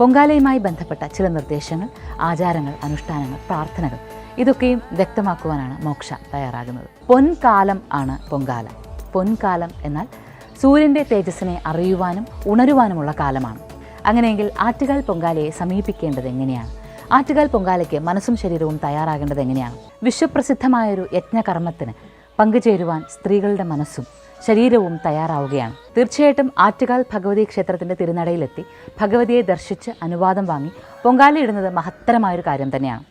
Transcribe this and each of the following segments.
പൊങ്കാലയുമായി ബന്ധപ്പെട്ട ചില നിർദ്ദേശങ്ങൾ ആചാരങ്ങൾ അനുഷ്ഠാനങ്ങൾ പ്രാർത്ഥനകൾ. ഇതൊക്കെയും വ്യക്തമാക്കുവാനാണ് മോക്ഷ തയ്യാറാകുന്നത്. പൊൻകാലം ആണ് പൊങ്കാല. പൊൻകാലം എന്നാൽ സൂര്യന്റെ തേജസ്സിനെ അറിയുവാനും ഉണരുവാനുമുള്ള കാലമാണ്. അങ്ങനെയെങ്കിൽ ആറ്റുകാൽ പൊങ്കാലയെ സമീപിക്കേണ്ടത് എങ്ങനെയാണ്? ആറ്റുകാൽ പൊങ്കാലയ്ക്ക് മനസ്സും ശരീരവും തയ്യാറാകേണ്ടത് എങ്ങനെയാണ്? വിശ്വപ്രസിദ്ധമായൊരു യജ്ഞകർമ്മത്തിന് പങ്കുചേരുവാൻ സ്ത്രീകളുടെ മനസ്സും ശരീരവും തയ്യാറാവുകയാണ്. തീർച്ചയായിട്ടും ആറ്റുകാൽ ഭഗവതി ക്ഷേത്രത്തിന്റെ തിരുനടയിലെത്തി ഭഗവതിയെ ദർശിച്ച് അനുവാദം വാങ്ങി പൊങ്കാലയിടുന്നത് മഹത്തരമായൊരു കാര്യം തന്നെയാണ്.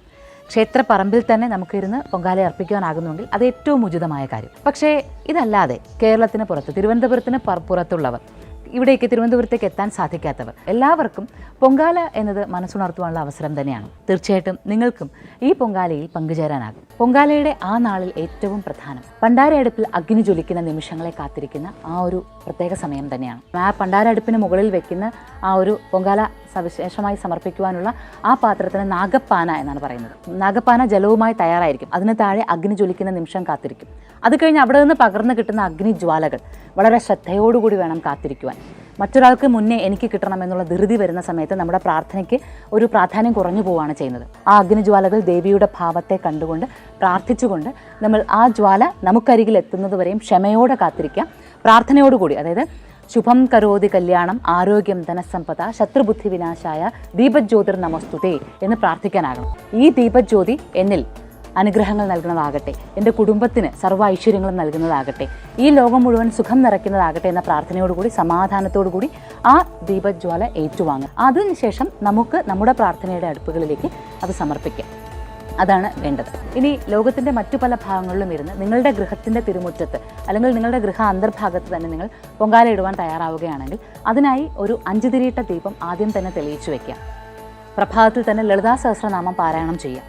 ക്ഷേത്രപ്പറമ്പിൽ തന്നെ നമുക്കിരുന്ന് പൊങ്കാല അർപ്പിക്കുവാനാകുന്നുവെങ്കിൽ അത് ഏറ്റവും ഉചിതമായ കാര്യം. പക്ഷേ ഇതല്ലാതെ കേരളത്തിന് പുറത്ത് തിരുവനന്തപുരത്തിന് പുറത്തുള്ളവർ ഇവിടേക്ക് തിരുവനന്തപുരത്തേക്ക് എത്താൻ സാധിക്കാത്തവർ. എല്ലാവർക്കും പൊങ്കാല എന്നത് മനസ്സുണർത്തുവാനുള്ള അവസരം തന്നെയാണ്. തീർച്ചയായിട്ടും നിങ്ങൾക്കും ഈ പൊങ്കാലയിൽ പങ്കുചേരാനാകും. പൊങ്കാലയുടെ ആ നാളിൽ ഏറ്റവും പ്രധാനം. പണ്ടാര അടുപ്പിൽ അഗ്നി ജ്വലിക്കുന്ന നിമിഷങ്ങളെ കാത്തിരിക്കുന്ന ആ ഒരു പ്രത്യേക സമയം തന്നെയാണ്. ആ പണ്ടാരടുപ്പിന് മുകളിൽ വെക്കുന്ന ആ ഒരു പൊങ്കാല സവിശേഷമായി സമർപ്പിക്കുവാനുള്ള ആ പാത്രത്തിന് നാഗപ്പാന എന്നാണ് പറയുന്നത്. നാഗപ്പാന ജലവുമായി തയ്യാറായിരിക്കും. അതിന് താഴെ അഗ്നി ജ്വലിക്കുന്ന നിമിഷം കാത്തിരിക്കും. അത് കഴിഞ്ഞ് അവിടെ നിന്ന് പകർന്നു കിട്ടുന്ന അഗ്നിജ്വാലകൾ വളരെ ശ്രദ്ധയോടുകൂടി വേണം കാത്തിരിക്കുവാൻ. മറ്റൊരാൾക്ക് മുന്നേ എനിക്ക് കിട്ടണം എന്നുള്ള ധൃതി വരുന്ന സമയത്ത് നമ്മുടെ പ്രാർത്ഥനയ്ക്ക് ഒരു പ്രാധാന്യം കുറഞ്ഞു പോവുകയാണ് ചെയ്യുന്നത്. ആ അഗ്നിജ്വാലകൾ ദേവിയുടെ ഭാവത്തെ കണ്ടുകൊണ്ട് പ്രാർത്ഥിച്ചുകൊണ്ട് നമ്മൾ ആ ജ്വാല നമുക്കരികിൽ എത്തുന്നത് വരെയും ക്ഷമയോടെ കാത്തിരിക്കാം. പ്രാർത്ഥനയോടുകൂടി അതായത് ശുഭം കരോതി കല്യാണം ആരോഗ്യം ധനസമ്പത ശത്രുബുദ്ധി വിനാശായ ദീപജ്യോതിർ നമസ്തുതേ എന്ന് പ്രാർത്ഥിക്കാനാകണം ഈ ദീപജ്യോതി എന്നിൽ അനുഗ്രഹങ്ങൾ നൽകുന്നതാകട്ടെ എന്റെ കുടുംബത്തിന് സർവ ഐശ്വര്യങ്ങളും നൽകുന്നതാകട്ടെ ഈ ലോകം മുഴുവൻ സുഖം നിറയ്ക്കുന്നതാകട്ടെ എന്ന പ്രാർത്ഥനയോടുകൂടി സമാധാനത്തോടുകൂടി ആ ദീപജ്വാല ഏറ്റുവാങ്ങുക അതിനുശേഷം നമുക്ക് നമ്മുടെ പ്രാർത്ഥനയുടെ അടുപ്പുകളിലേക്ക് അത് സമർപ്പിക്കാം. അതാണ് വേണ്ടത്. ഇനി ലോകത്തിന്റെ മറ്റു പല ഭാഗങ്ങളിലും ഇരുന്ന് നിങ്ങളുടെ ഗൃഹത്തിന്റെ തിരുമുറ്റത്ത് അല്ലെങ്കിൽ നിങ്ങളുടെ ഗൃഹ അന്തർഭാഗത്ത് തന്നെ നിങ്ങൾ പൊങ്കാല ഇടുവാൻ തയ്യാറാവുകയാണെങ്കിൽ അതിനായി ഒരു അഞ്ച് തിരിയിട്ട ദീപം ആദ്യം തന്നെ തെളിയിച്ചു വെക്കാം പ്രഭാതത്തിൽ തന്നെ ലളിതാ സഹസ്രനാമം പാരായണം ചെയ്യാം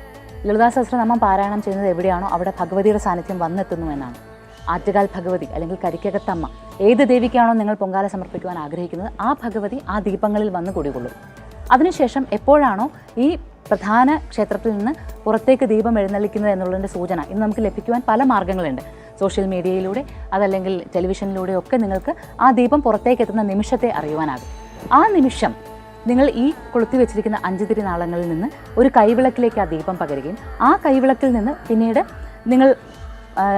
ലളിതാ സഹസ്രനാമം പാരായണം ചെയ്യുന്നത് എവിടെയാണോ അവിടെ ഭഗവതിയുടെ സാന്നിധ്യം വന്നെത്തുന്നു എന്നാണ്. ആറ്റുകാൽ ഭഗവതി അല്ലെങ്കിൽ കരിക്കകത്തമ്മ ഏത് ദേവിക്കാണോ നിങ്ങൾ പൊങ്കാല സമർപ്പിക്കുവാൻ ആഗ്രഹിക്കുന്നത് ആ ഭഗവതി ആ ദീപങ്ങളിൽ വന്ന് കൂടികൊള്ളും. അതിനുശേഷം എപ്പോഴാണോ ഈ പ്രധാന ക്ഷേത്രത്തിൽ നിന്ന് പുറത്തേക്ക് ദീപം എഴുന്നള്ളിക്കുന്നത് എന്നുള്ളതിന്റെ സൂചന ഇന്ന് നമുക്ക് ലഭിക്കുവാൻ പല മാർഗങ്ങളുണ്ട് സോഷ്യൽ മീഡിയയിലൂടെ അതല്ലെങ്കിൽ ടെലിവിഷനിലൂടെ ഒക്കെ നിങ്ങൾക്ക് ആ ദീപം പുറത്തേക്ക് എത്തുന്ന നിമിഷത്തെ അറിയുവാനാകും. ആ നിമിഷം നിങ്ങൾ ഈ കൊളുത്തി വെച്ചിരിക്കുന്ന അഞ്ച് തിരുനാളങ്ങളിൽ നിന്ന് ഒരു കൈവിളക്കിലേക്ക് ആ ദീപം പകരുകയും ആ കൈവിളക്കിൽ നിന്ന് പിന്നീട് നിങ്ങൾ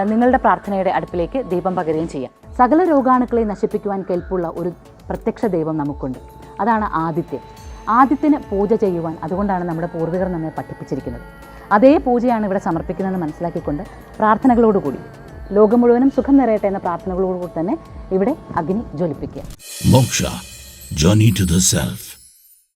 നിങ്ങളുടെ പ്രാർത്ഥനയുടെ അടുപ്പിലേക്ക് ദീപം പകരുകയും ചെയ്യാം. സകല രോഗാണുക്കളെ നശിപ്പിക്കുവാൻ കെൽപ്പുള്ള ഒരു പ്രത്യക്ഷ ദൈവം നമുക്കുണ്ട്. അതാണ് ആദിത്യൻ ആദിത്യന് പൂജ ചെയ്യുവാൻ അതുകൊണ്ടാണ് നമ്മുടെ പൂർവികർ നമ്മെ പഠിപ്പിച്ചിരിക്കുന്നത് അതേ പൂജയാണ് ഇവിടെ സമർപ്പിക്കുന്നതെന്ന് മനസ്സിലാക്കിക്കൊണ്ട് പ്രാർത്ഥനകളോടുകൂടി ലോകം മുഴുവനും സുഖം നിറയട്ടെ എന്ന പ്രാർത്ഥനകളോടുകൂടി തന്നെ ഇവിടെ അഗ്നി ജ്വലിപ്പിക്കുക Moksha Journey to the Self.